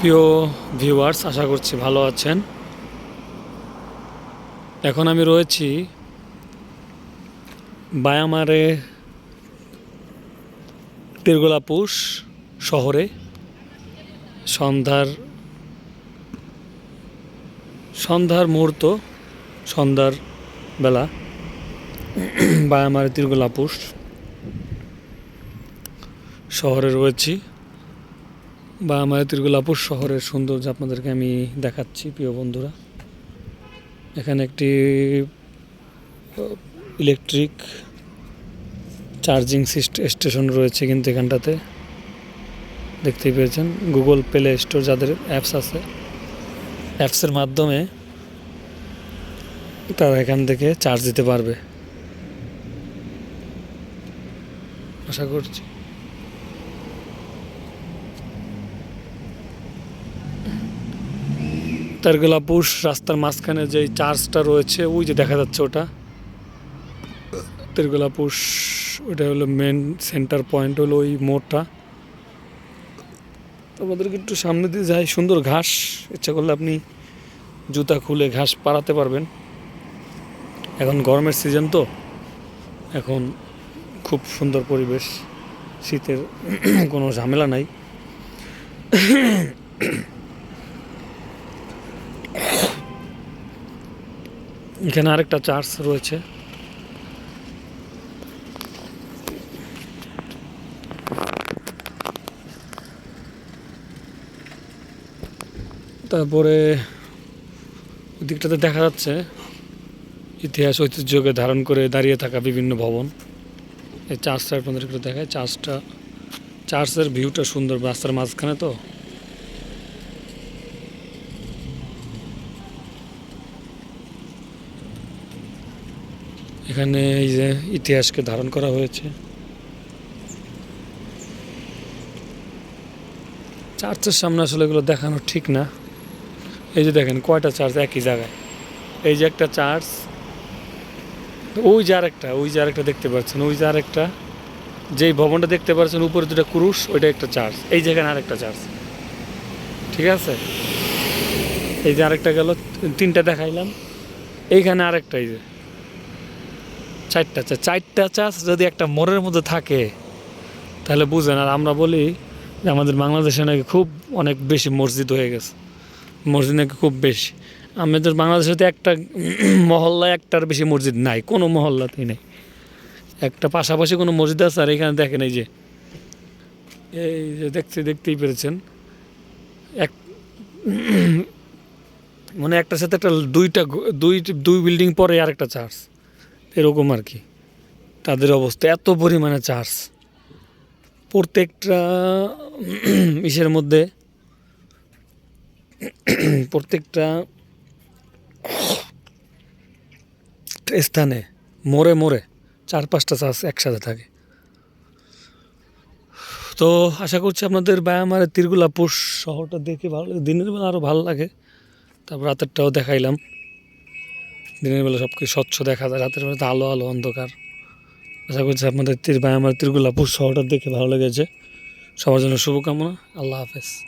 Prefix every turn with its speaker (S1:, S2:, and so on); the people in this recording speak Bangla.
S1: প্রিয় ভিউয়ার্স, আশা করছি ভালো আছেন। এখন আমি রয়েছি বায়ামারে তিরগোলাপুষ শহরে। সন্ধ্যার সন্ধ্যার মুহূর্ত, সন্ধ্যার বেলা। বায়ামারে তিরগোলাপুষ শহরে রয়েছি। বা আমাদের তিরগুলাপুর শহরের সৌন্দর্য আপনাদেরকে আমি দেখাচ্ছি, প্রিয় বন্ধুরা। এখানে একটি ইলেকট্রিক চার্জিং স্টেশন রয়েছে কিন্তু এখানটাতে। দেখতেই পেয়েছেন গুগল প্লে স্টোর যাদের অ্যাপস আছে অ্যাপসের মাধ্যমে তারা এখান থেকে চার্জ দিতে পারবে। আশা করছি। তারগোলাপুষ রাস্তার মাঝখানে যে চার্চটা রয়েছে, ওই যে দেখা যাচ্ছে ওটা। তিরগোলাপুষ ওটা হলো মেন সেন্টার পয়েন্ট হলো ওই মোড়টা। আমাদেরকে একটু সামনে দিয়ে যাই, সুন্দর ঘাস। ইচ্ছা করলে আপনি জুতা খুলে ঘাস পাড়াতে পারবেন। এখন গরমের সিজন তো, এখন খুব সুন্দর পরিবেশ। শীতের কোনো ঝামেলা নাই। এখানে আরেকটা চার্চ রয়েছে। তারপরে দিকটাতে দেখা যাচ্ছে, ইতিহাস, ঐতিহ্যকে ধারণ করে দাঁড়িয়ে থাকা বিভিন্ন ভবন। এই চার্চটা আপনাদের দেখায় চার্চটা, চার্চের ভিউটা সুন্দর, রাস্তার মাঝখানে তো। এখানে এই যে ইতিহাসকে ধারণ করা হয়েছে। চার্চের সামনে আসলে এগুলো দেখানো ঠিক না। এই যে দেখেন কয়টা চার্চ একই জায়গায়। এই যে একটা চার্চ, ওই যে আরেকটা, ওই যে আরেকটা দেখতে পাচ্ছেন, ওই যে আরেকটা, যেই ভবনটা দেখতে পাচ্ছেন, উপরে দুটা ক্রুশ, ওইটা একটা চার্চ, এই যেখানে আরেকটা চার্চ। ঠিক আছে? এই যে আরেকটা গেল, তিনটা দেখাইলাম। এইখানে আরেকটা, এই যে। চারটা চা, চারটা চাষ যদি একটা মোড়ের মধ্যে থাকে, তাহলে বুঝেন, আর আমরা বলি যে আমাদের বাংলাদেশে নাকি খুব অনেক বেশি মসজিদ হয়ে গেছে। মসজিদ নাকি খুব বেশি। আমাদের বাংলাদেশে তো একটা মহল্লায় একটার বেশি মসজিদ নাই, কোনো মহল্লাতেই নেই। একটা পাশাপাশি কোনো মসজিদ আছে, আর এখানে দেখেন এই যে এই যে দেখতে, দেখতেই পেরেছেন। এক মানে একটার সাথে একটা দুইটা দুই দুই বিল্ডিং পরে আর একটা চার্চ এরকম আর কি। তাদের অবস্থা, এত পরিমাণে চার্জ। প্রত্যেকটা ইসের মধ্যে, প্রত্যেকটা স্থানে মোড়ে মোড়ে চার পাঁচটা চার্জ একসাথে থাকে। তো আশা করছি আপনাদের ব্যায়ামার তিরগুলাপুর শহরটা দেখে ভালো লাগে দিনের বেলা আরও ভালো লাগে। তারপর রাতেরটাও দেখাইলাম। দিনের বেলা সব কিছু স্বচ্ছ দেখা যায়, রাতের বেলা আলো আলো, অন্ধকার। আশা করছি আপনাদের তীর ভাই আমার তীরগুলাপুর শহরটা দেখে ভালো লেগেছে। সবার জন্য শুভকামনা, আল্লাহ হাফেজ।